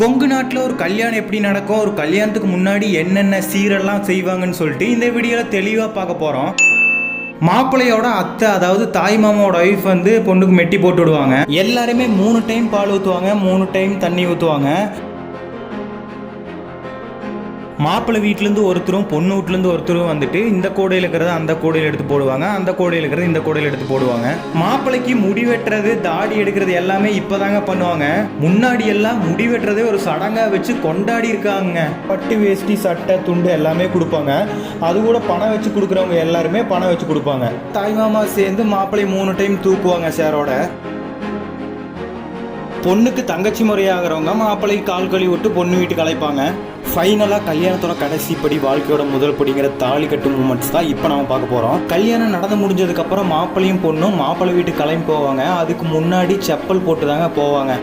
கொங்கு நாட்டில் ஒரு கல்யாணம் எப்படி நடக்கும்? ஒரு கல்யாணத்துக்கு முன்னாடி என்னென்ன சீரெல்லாம் செய்வாங்கன்னு சொல்லிட்டு இந்த வீடியோவில் தெளிவாக பார்க்க போகிறோம் மாப்பிள்ளையோட அத்தை அதாவது தாய் மாமாவோட ஒய்ஃப் வந்து பொண்ணுக்கு மெட்டி போட்டு விடுவாங்க. எல்லாருமே மூணு டைம் பால் ஊற்றுவாங்க மூணு டைம் தண்ணி ஊற்றுவாங்க மாப்பிள்ளை வீட்டிலேருந்து ஒருத்தரும் பொண்ணு வீட்டிலேருந்து ஒருத்தரும் வந்துட்டு இந்த கூடையில் இருக்கிறத அந்த கூடையில் எடுத்து போடுவாங்க அந்த கோடையில் இருக்கிறத இந்த கூடையில் எடுத்து போடுவாங்க. மாப்பிள்ளைக்கு முடி வெட்டுறது தாடி எடுக்கிறது எல்லாமே இப்போதாங்க பண்ணுவாங்க. முன்னாடி எல்லாம் முடி வெட்டுறதே ஒரு சடங்காக வச்சு கொண்டாடி இருக்காங்க. பட்டு வேஷ்டி சட்டை துண்டு எல்லாமே கொடுப்பாங்க. அது கூட பணம் வச்சு கொடுக்குறவங்க எல்லாருமே பணம் வச்சு கொடுப்பாங்க. தாய் மாமா சேர்ந்து மாப்பிள்ளை மூணு டைம் தூக்குவாங்க சேரோட. பொண்ணுக்கு தங்கச்சி முறையாகிறவங்க மாப்பிள்ளைக்கு கால் கழுவி விட்டு பொண்ணு வீட்டுக்கு அழைப்பாங்க. ஃபைனலாக கல்யாணத்தோட கடைசி படி வாழ்க்கையோட முதல் படிங்கிற தாலி கட்டு மூமெண்ட்ஸ் தான் இப்போ நம்ம பார்க்க போகிறோம் கல்யாணம் நடந்து முடிஞ்சதுக்கப்புறம் மாப்பிள்ளையும் பொண்ணும் மாப்பிள்ளை வீட்டு கிளம்பி போவாங்க. அதுக்கு முன்னாடி செப்பல் போட்டு தாங்க போவாங்க.